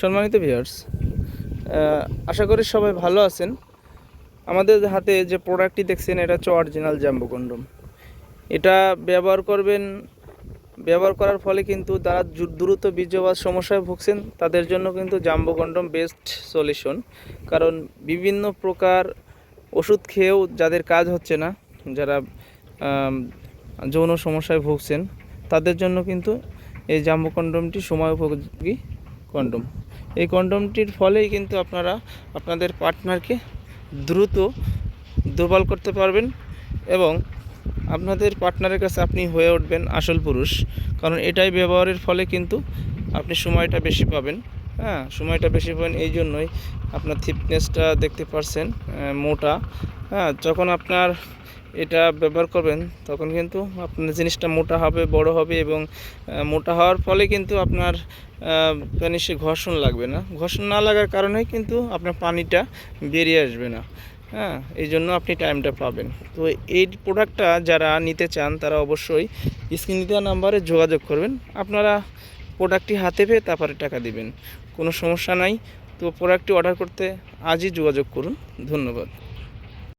সম্মানিত ভিউয়ার্স আশা করি সবাই ভালো আছেন। আমাদের হাতে যে প্রোডাক্টটি দেখছেন, এটা হচ্ছে অরিজিনাল জাম্বো কন্ডম এটা ব্যবহার করবেন, ব্যবহার করার ফলে কিন্তু জু- দ্রুত বীর্যপাত সমস্যায় ভুগছেন, তাদের জন্য কিন্তু জাম্বো কন্ডম বেস্ট সলিউশন কারণ বিভিন্ন প্রকার ওষুধ খেয়েও যাদের কাজ হচ্ছে না, যারা যৌন সমস্যায় ভুগছেন, তাদের জন্য কিন্তু এই জাম্বো কন্ডমটি সময় উপযোগী কন্ডম এই কন্ডমটির ফলেই কিন্তু আপনারা আপনাদের পার্টনারকে দ্রুত দুর্বল করতে পারবেন এবং আপনাদের পার্টনারের কাছে আপনি হয়ে উঠবেন আসল পুরুষ। কারণ এটাই ব্যবহারের ফলে কিন্তু আপনি সময়টা বেশি পাবেন। হ্যাঁ সময়টা বেশি পাবেন এই জন্যই আপনার থিকনেসটা দেখতে পারছেন মোটা। হ্যাঁ যখন আপনার এটা ব্যবহার করবেন, তখন কিন্তু আপনার জিনিসটা মোটা হবে, বড় হবে এবং মোটা হওয়ার ফলে কিন্তু আপনার প্যানিসে ঘর্ষণ লাগবে না। ঘর্ষণ না লাগার কারণে কিন্তু আপনার পানিটা বেরিয়ে আসবে না। হ্যাঁ এই জন্য আপনি টাইমটা পাবেন। তো এই প্রোডাক্টটা যারা নিতে চান, তারা অবশ্যই স্ক্রিন দেওয়া নাম্বারে যোগাযোগ করবেন। আপনারা প্রোডাক্টটি হাতে পেয়ে তারপরে টাকা দিবেন। কোনো সমস্যা নাই। তো প্রোডাক্টটি অর্ডার করতে আজই যোগাযোগ করুন। ধন্যবাদ।